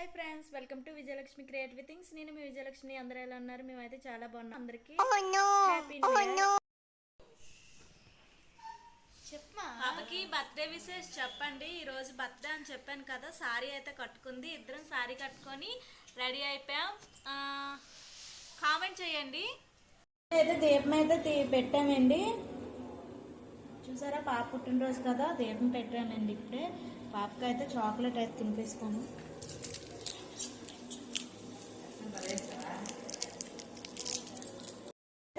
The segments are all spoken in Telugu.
Hi friends welcome to Vijayalakshmi creative things నేను మీ విజయలక్ష్మి అందరూ ఎలా ఉన్నారు? మేమైతే చాలా బాగున్నాం. అందరికి హ్యాపీ ఇయర్ చెప్పమా పాపకి బర్త్డే విషెస్ చెప్పండి. ఈ రోజు బర్త్డే అని చెప్పాను కదా సారీ అయితే కట్టుకుంది. ఇద్దరం సారీ కట్టుకొని రెడీ అయిపోయాం. కామెంట్ చేయండి. అయితే దీపం అయితే పెట్టామండి. చూసారా పాప పుట్టినరోజు కదా దీపం పెట్టానండి ఇప్పుడే. పాపకి అయితే చాక్లెట్ అయితే తినిపిస్తాను అయితే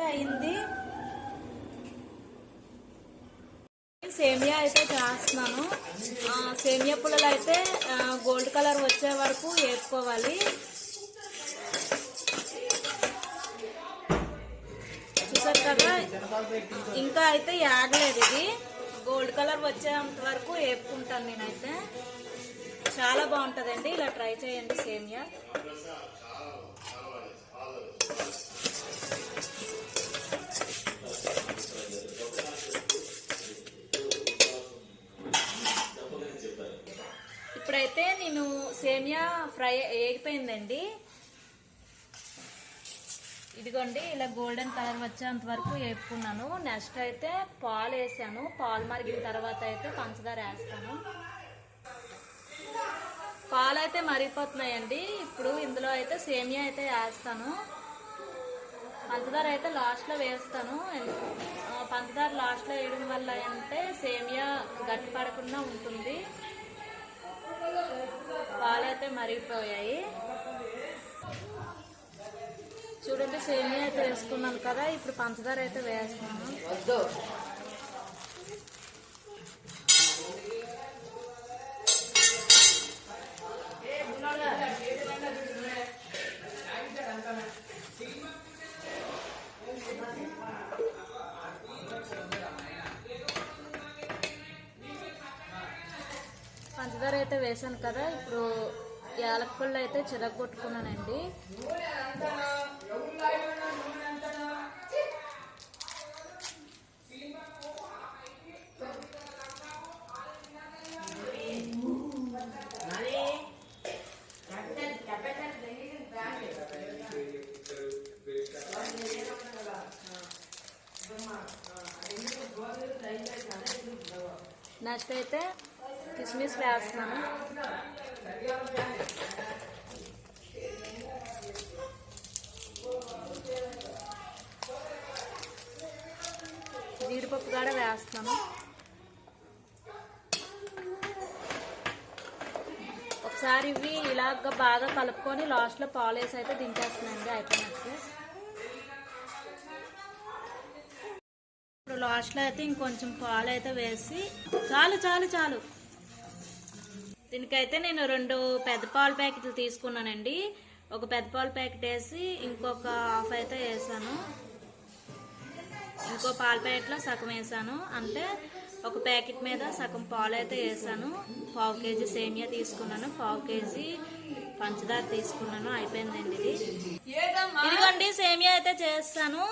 అయింది. సేమియా అయితే చేస్తున్నాను. సేమియా పుల్లలు అయితే గోల్డ్ కలర్ వచ్చే వరకు వేసుకోవాలి. చూసారు కదా ఇంకా అయితే యాగలేదు ఇది. గోల్డ్ కలర్ వచ్చేంత వరకు వేపుకుంటాను నేనైతే. చాలా బాగుంటుందండి. ఇలా ట్రై చేయండి సేమియా. ఇప్పుడైతే నేను సేమియా ఫ్రై వేగిపోయిందండి ఇదిగోండి ఇలా గోల్డెన్ కలర్ వచ్చేంత వరకు వేపుకున్నాను. నెక్స్ట్ అయితే పాలు వేసాను. పాలు మరిగిన తర్వాత అయితే పంచదార వేస్తాను. పాలు అయితే మరిగిపోతున్నాయండి. ఇప్పుడు ఇందులో అయితే సేమియా అయితే వేస్తాను. పంచదార అయితే లాస్ట్లో వేస్తాను. పంచదార లాస్ట్లో వేయడం వల్ల అంటే సేమియా గట్టి పడకుండా ఉంటుంది. పాలైతే మరిగిపోయాయి. చూడండి సేమియా అయితే వేసుకున్నాను కదా ఇప్పుడు పంచదార అయితే వేస్తాను పంచదార అయితే వేసాను కదా ఇప్పుడు యాలకుళ్ళు అయితే చిరగొట్టుకున్నానండి. నెక్స్ట్ అయితే కిస్మిస్ వేస్తున్నాను. జీడిపప్పు కూడా వేస్తున్నాను. ఒకసారి ఇవి ఇలాగ బాగా కలుపుకొని లాస్ట్లో పాలు వేసి అయితే దించేస్తున్నానండి అయిపోయినట్టు. ఇప్పుడు లాస్ట్లో అయితే ఇంకొంచెం పాలు అయితే వేసి చాలు చాలు చాలు. దీనికైతే నేను రెండు పెద్ద పాల ప్యాకెట్లు తీసుకున్నానండి. ఒక పెద్ద పాల ప్యాకెట్ వేసి ఇంకొక హాఫ్ అయితే వేసాను. ఇంకో పాల ప్యాకెట్లో సగం వేసాను. అంటే ఒక ప్యాకెట్ మీద సగం పాలు అయితే వేసాను. పావు కేజీ సేమియా తీసుకున్నాను. పావు కేజీ పంచదార తీసుకున్నాను. అయిపోయిందండి ఇది. ఇదిగోండి సేమియా అయితే చేస్తాను.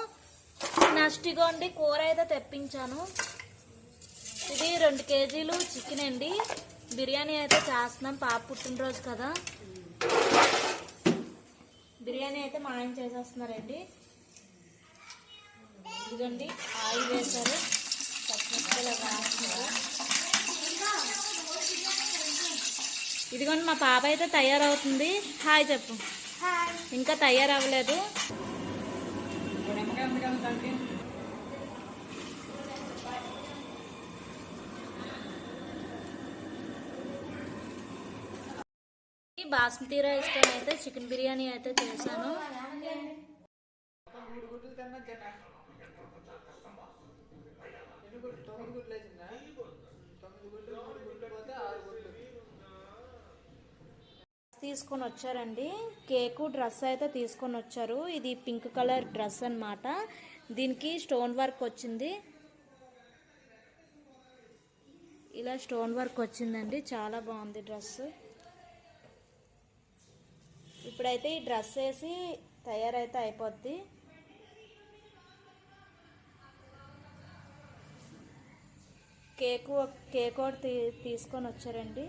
నెక్స్ట్ ఇగోండి కూర అయితే తెప్పించాను. ఇది రెండు కేజీలు చికెన్ అండి. బిర్యానీ అయితే చేస్తున్నాం. పాప పుట్టినరోజు కదా. బిర్యానీ అయితే మా ఆయన చేసేస్తున్నారండి. ఇదిగోండి ఆయిల్ వేశారు. ఇదిగోండి మా పాప అయితే తయారవుతుంది. హాయ్ చెప్పు. ఇంకా తయారవ్వలేదు. బాస్మతి రైస్ అయితే చికెన్ బిర్యానీ అయితే చేశాను. తీసుకొని వచ్చారండి. కేకు డ్రెస్ అయితే తీసుకొని వచ్చారు. ఇది పింక్ కలర్ డ్రెస్ అన్నమాట. దీనికి స్టోన్ వర్క్ వచ్చింది. ఇలా స్టోన్ వర్క్ వచ్చిందండి. చాలా బాగుంది డ్రెస్. ఇప్పుడైతే ఈ డ్రెస్ వేసి తయారైతే అయిపోద్ది. కేక్ కేక్ ఒకటి తీ- తీసుకొని వచ్చారండి.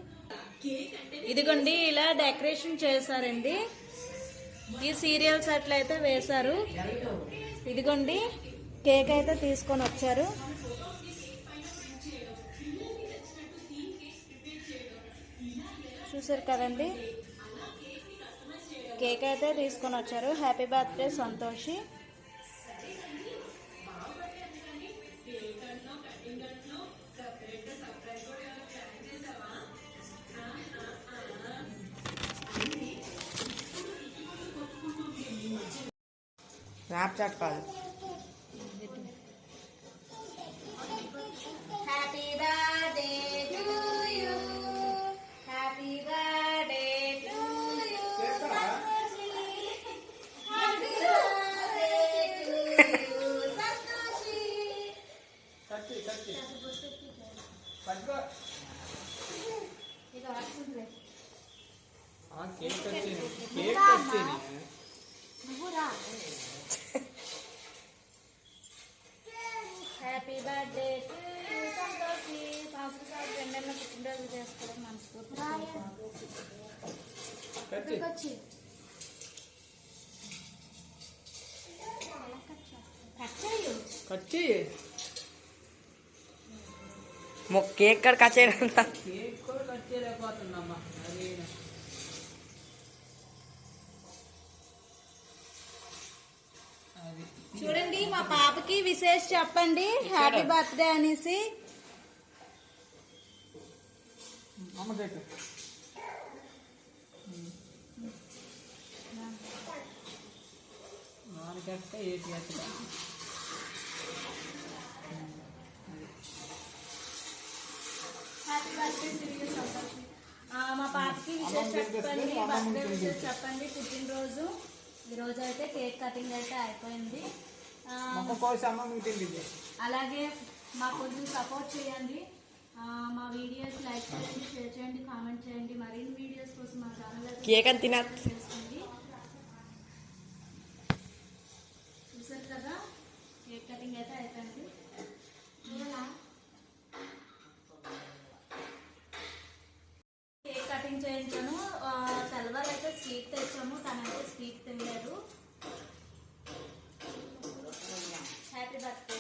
ఇదిగోండి ఇలా డెకరేషన్ చేశారండి. ఈ సీరియల్స్ అట్లయితే వేశారు. ఇదిగోండి కేక్ అయితే తీసుకొని వచ్చారు. చూసారు కదండి? కేక్ అయితే తీసుకొని వచ్చారు. Happy birthday Santoshi. స్నాప్చాట్ కాదు. Happy birthday to you Santoshi సంవత్సరం సంవత్సరం రెండేళ్ళ పుట్టినరోజు చేసుకోవడం మనస్ఫూర్తి కచ్చి కచ్చాయి కచ్చి కేక్ కడ కచ్చేరా కేక్ కూడా కట్ చేయలేకపోతుందమ్మా అది అది చూడండి మా పాపకి విశేష చెప్పండి. హ్యాపీ బర్త్డే అనేసి. నాలుగట్ట ఏటి అట్ట బర్త్డే మా పాపకి విశేష చెప్పండి. బర్త్డే విశేష చెప్పండి. పుట్టినరోజు. ఈరోజు రోజు అయితే కేక్ కటింగ్ అయితే అయిపోయింది. అలాగే మాకు కొంచెం సపోర్ట్ చేయండి. మా వీడియోస్ లైక్ చేయండి షేర్ చేయండి కామెంట్ చేయండి. మరిన్ని వీడియోస్ కోసం మా ఛానల్ కేక్ చేసుకోండి చూసారు కదా? కేక్ కటింగ్ అయితే అయిపోయింది. కేక్ కటింగ్ చేయించాను. తెల్లవారు అయితే స్వీట్ తెచ్చాము. తనైతే స్వీట్ తినలేదు హ్యాపీ బర్త్డే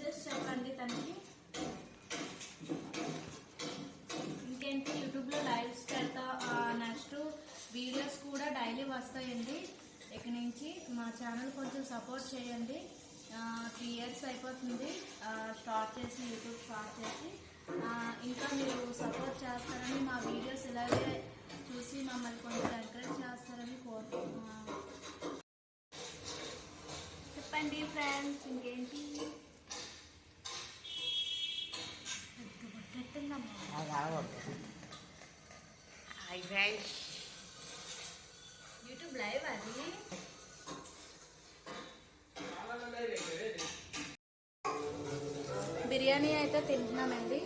జస్ట్ చెప్పండి తనకి ఇంకేంటి యూట్యూబ్లో లైవ్స్ పెడతా నెక్స్ట్ వీడియోస్ కూడా డైలీ వస్తాయండి. ఇక నుంచి మా ఛానల్ కొంచెం సపోర్ట్ చేయండి. త్రీ ఇయర్స్ అయిపోతుంది. స్టార్ట్ చేసి యూట్యూబ్ స్టార్ట్ చేసి. ఇంకా మీరు సపోర్ట్ చేస్తారని మా వీడియోస్ ఇలాగే చూసి మమ్మల్ని కొంచెం ఎంకరేజ్ చేస్తారని కోరుకుంటున్నాను. చెప్పండి ఫ్రెండ్స్ ఇంకేంటి? హాయ్ ఫ్రెండ్స్ యూట్యూబ్ లైవ్ అది బిర్యానీ అయితే తింటున్నామండి.